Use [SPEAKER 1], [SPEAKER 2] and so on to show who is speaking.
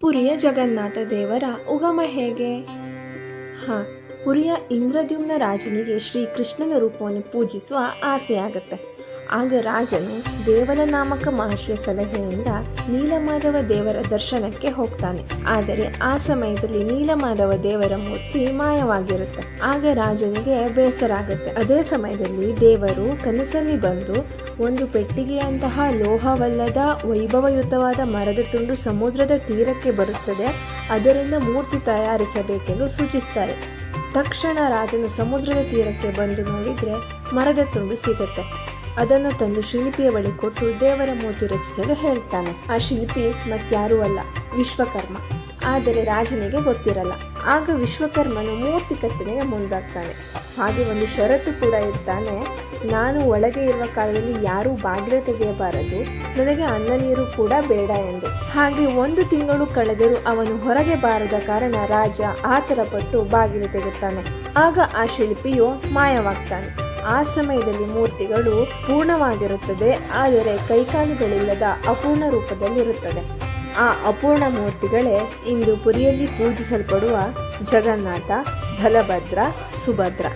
[SPEAKER 1] ಪುರಿಯ ಜಗನ್ನಾಥ ದೇವರ ಉಗಮ ಹೇಗೆ? ಹಾಂ ಪುರಿಯ ಇಂದ್ರದ್ಯುಮ್ನ ರಾಜನಿಗೆ ಶ್ರೀಕೃಷ್ಣನ ರೂಪವನ್ನು ಪೂಜಿಸುವ ಆಸೆಯಾಗತ್ತೆ. ಆಗ ರಾಜನು ದೇವನ ನಾಮಕ ಮಹರ್ಷಿಯ ಸಲಹೆಯಿಂದ ನೀಲಮಾಧವ ದೇವರ ದರ್ಶನಕ್ಕೆ ಹೋಗ್ತಾನೆ. ಆದರೆ ಆ ಸಮಯದಲ್ಲಿ ನೀಲಮಾಧವ ದೇವರ ಮೂರ್ತಿ ಮಾಯವಾಗಿರುತ್ತೆ. ಆಗ ರಾಜನಿಗೆ ಬೇಸರ ಆಗುತ್ತೆ ಅದೇ ಸಮಯದಲ್ಲಿ ದೇವರು ಕನಸಲ್ಲಿ ಬಂದು ಒಂದು ಪೆಟ್ಟಿಗೆಯಂತಹ ಲೋಹವಲ್ಲದ ವೈಭವಯುತವಾದ ಮರದ ತುಂಡು ಸಮುದ್ರದ ತೀರಕ್ಕೆ ಬರುತ್ತದೆ. ಅದರಿಂದ ಮೂರ್ತಿ ತಯಾರಿಸಬೇಕೆಂದು ಸೂಚಿಸ್ತಾರೆ. ತಕ್ಷಣ ರಾಜನು ಸಮುದ್ರದ ತೀರಕ್ಕೆ ಬಂದು ನೋಡಿದರೆ ಮರದ ತುಂಡು ಸಿಗುತ್ತೆ. ಅದನ್ನು ತಂದು ಶಿಲ್ಪಿಯ ಬಳಿ ಕೊಟ್ಟು ದೇವರ ಮೂರ್ತಿ ರಚಿಸಲು ಹೇಳ್ತಾನೆ. ಆ ಶಿಲ್ಪಿ ಮತ್ಯಾರೂ ಅಲ್ಲ, ವಿಶ್ವಕರ್ಮ. ಆದರೆ ರಾಜನಿಗೆ ಗೊತ್ತಿರಲ್ಲ. ಆಗ ವಿಶ್ವಕರ್ಮನು ಮೂರ್ತಿ ಕೆತ್ತನೆಗೆ ಮುಂದಾಗ್ತಾನೆ. ಹಾಗೆ ಒಂದು ಷರತ್ತು ಕೂಡ ಇರ್ತಾನೆ ನಾನು ಒಳಗೆ ಇರುವ ಕಾಲದಲ್ಲಿ ಯಾರೂ ಬಾಗಿಲು ತೆಗೆಯಬಾರದು, ನನಗೆ ಅನ್ನ ನೀರು ಕೂಡ ಬೇಡ ಎಂದು. ಹಾಗೆ ಒಂದು ತಿಂಗಳು ಕಳೆದರೂ ಅವನು ಹೊರಗೆ ಬಾರದ ಕಾರಣ ರಾಜ ಆತರ ಪಟ್ಟು ಬಾಗಿಲು ತೆಗೆತಾನೆ ಆಗ ಆ ಶಿಲ್ಪಿಯು ಮಾಯವಾಗ್ತಾನೆ. ಆ ಸಮಯದಲ್ಲಿ ಮೂರ್ತಿಗಳು ಪೂರ್ಣವಾಗಿರುತ್ತದೆ, ಆದರೆ ಕೈಕಾಲುಗಳಿಲ್ಲದ ಅಪೂರ್ಣ ರೂಪದಲ್ಲಿರುತ್ತದೆ. ಆ ಅಪೂರ್ಣ ಮೂರ್ತಿಗಳೇ ಇಂದು ಪುರಿಯಲ್ಲಿ ಪೂಜಿಸಲ್ಪಡುವ ಜಗನ್ನಾಥ, ಬಲಭದ್ರ, ಸುಭದ್ರ.